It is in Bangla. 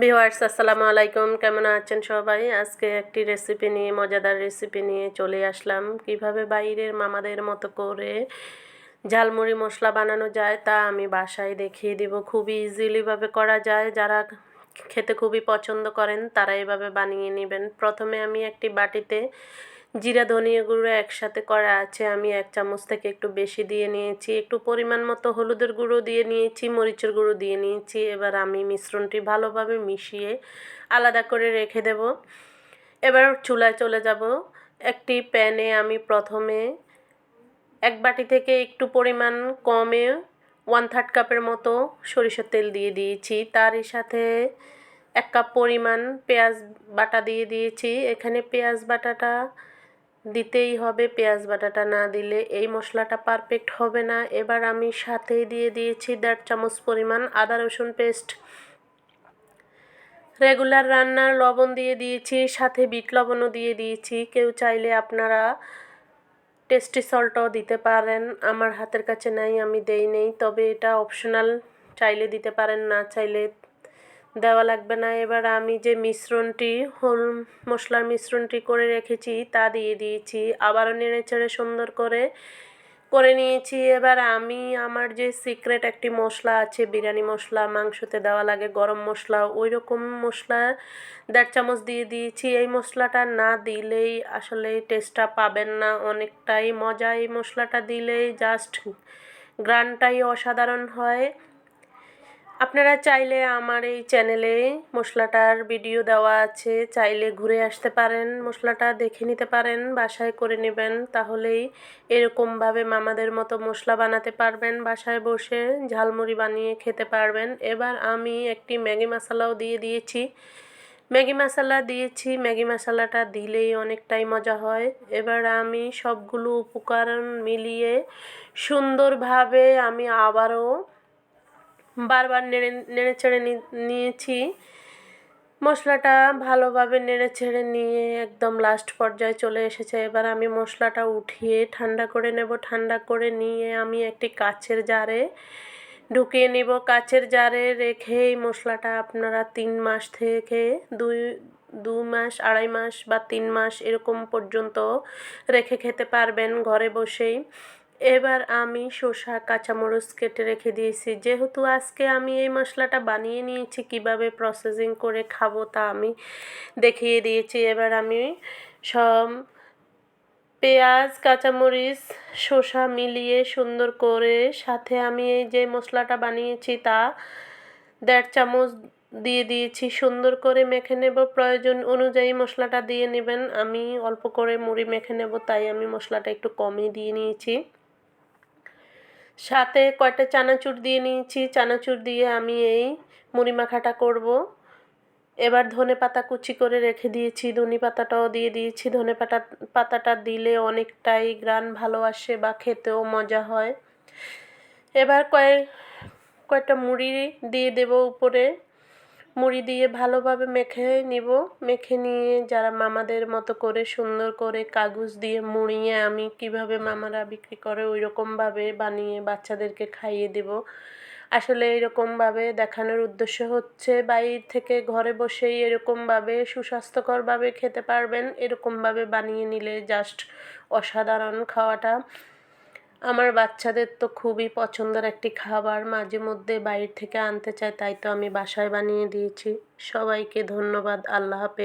ভিওয়ার্স আসসালামু আলাইকুম। কেমন আছেন সবাই? আজকে একটি রেসিপি নিয়ে, মজাদার রেসিপি নিয়ে চলে আসলাম। কীভাবে বাইরের মামাদের মতো করে ঝালমুড়ি মশলা বানানো যায় তা আমি বাসায় দেখিয়ে দিব। খুবই ইজিলিভাবে করা যায়। যারা খেতে খুবই পছন্দ করেন, তারা এভাবে বানিয়ে নেবেন। প্রথমে আমি একটি বাটিতে জিরা ধনিয়া গুঁড়ো একসাথে করা আছে, আমি এক চামচ থেকে একটু বেশি দিয়ে নিয়েছি, একটু পরিমাণ মতো হলুদের গুঁড়ো দিয়ে নিয়েছি, মরিচের গুঁড়ো দিয়ে নিয়েছি, এবার আমি মিশ্রণটি ভালোভাবে মিশিয়ে আলাদা করে রেখে দেব। এবার চুলায় চলে যাব। একটি প্যানে আমি প্রথমে এক বাটি থেকে একটু পরিমাণ কমে ওয়ান থার্ড কাপের মতো সরিষার তেল দিয়ে দিয়েছি, তারই সাথে এক কাপ পরিমাণ পেঁয়াজ বাটা দিয়ে দিয়েছি, এখানে পেঁয়াজ বাটাটা দিতেই হবে, পেঁয়াজ বাটাটা না দিলে এই মশলাটা পারফেক্ট হবে না। এবার আমি সাথেই দিয়ে দিয়েছি দেড় চামচ পরিমাণ আদা রসুন পেস্ট রেগুলার রান্নার লবণ দিয়ে দিয়েছি, সাথে বিট লবণও দিয়ে দিয়েছি। কেউ চাইলে আপনারা টেস্টি সল্টও দিতে পারেন, আমার হাতের কাছে নাই, আমি দেই নেই, তবে এটা অপশনাল চাইলে দিতে পারেন, না চাইলে দেওয়া লাগবে না। এবার আমি যে মিশ্রণটি, হল মশলার মিশ্রণটি করে রেখেছি, তা দিয়ে দিয়েছি। আবারও নেড়ে চেড়ে সুন্দর করে করে নিয়েছি। এবার আমি আমার যে সিক্রেট একটি মশলা আছে, বিরিয়ানি মশলা, মাংসতে দেওয়া লাগে গরম মশলা ওই রকম মশলা দেড় চামচ দিয়ে দিয়েছি। এই মশলাটা না দিলেই আসলে টেস্টটা পাবেন না। অনেকটাই মজা এই মশলাটা দিলেই জাস্ট গ্রানটাই অসাধারণ হয়। আপনারা চাইলে আমার এই চ্যানেলে মশলাটার ভিডিও দেওয়া আছে। চাইলে ঘুরে আসতে পারেন, মশলাটা দেখে নিতে পারেন, বাসায় করে নেবেন। তাহলেই এরকমভাবে মামাদের মতো মশলা বানাতে পারবেন, বাসায় বসে ঝালমুড়ি বানিয়ে খেতে পারবেন। এবার আমি একটি ম্যাগি মশলাও দিয়ে দিয়েছি। ম্যাগি মশলা দিয়েছি, ম্যাগি মশলাটা দিলেই অনেকটাই মজা হয়। এবার আমি সবগুলো উপকরণ মিলিয়ে সুন্দরভাবে আমি আবারও বারবার নেড়ে নেড়ে ছেড়ে নিয়েছি। মশলাটা ভালোভাবে নেড়ে ছেড়ে নিয়ে একদম লাস্ট পর্যায়ে চলে এসেছে। এবার আমি মশলাটা উঠিয়ে ঠান্ডা করে নেব। ঠান্ডা করে নিয়ে আমি একটি কাচের জারে ঢুকিয়ে নিব। কাচের জারে রেখে এই মশলাটা আপনারা তিন মাস থেকে দুই, দু মাস, আড়াই মাস বা তিন মাস এরকম পর্যন্ত রেখে খেতে পারবেন ঘরে বসেই। এবার আমি শসা, কাঁচামরিচ কেটে রেখে দিয়েছি। যেহেতু আজকে আমি এই মশলাটা বানিয়ে নিয়েছি, কীভাবে প্রসেসিং করে খাব তা আমি দেখিয়ে দিয়েছি। এবার আমি সব পেঁয়াজ, কাঁচামরিচ, শসা মিলিয়ে সুন্দর করে সাথে আমি এই যে মশলাটা বানিয়েছি তা দেড় চামচ দিয়ে দিয়েছি। সুন্দর করে মেখে নেব। প্রয়োজন অনুযায়ী মশলাটা দিয়ে নেবেন। আমি অল্প করে মুড়ি মেখে নেব, তাই আমি মশলাটা একটু কমই দিয়ে নিয়েছি। সাথে কয়টা চানাচুর দিয়ে নিয়েছি। চানাচুর দিয়ে আমি এই মুড়ি মাখাটা করব। এবার ধনে পাতা কুচি করে রেখে দিয়েছি। ধনে পাতাটাও দিয়ে দিয়েছি। ধনে পাতা, পাতাটা দিলে অনেকটাই গ্রান ভালো আসে বা খেতেও মজা হয়। এবার কয়েক, কয়েকটা মুড়ি দিয়ে দেব উপরে। মুড়ি দিয়ে ভালোভাবে মেখে নিব। মেখে নিয়ে যারা মামাদের মতো করে সুন্দর করে কাগজ দিয়ে মুড়িয়ে আমি কীভাবে মামারা বিক্রি করে ওই রকমভাবে বানিয়ে বাচ্চাদেরকে খাইয়ে দেব। আসলে এরকমভাবে দেখানোর উদ্দেশ্য হচ্ছে বাইর থেকে ঘরে বসেই এরকমভাবে সুস্বাস্থ্যকরভাবে খেতে পারবেন। এরকমভাবে বানিয়ে নিলে জাস্ট অসাধারণ খাওয়াটা। আমার বাচ্চাদের তো খুবই পছন্দের একটি খাবার। মাঝে মধ্যে বাইরে থেকে আনতে চায়, তাই তো আমি বাসায় বানিয়ে দিয়েছি। সবাইকে ধন্যবাদ, আল্লাহ হাফেজ।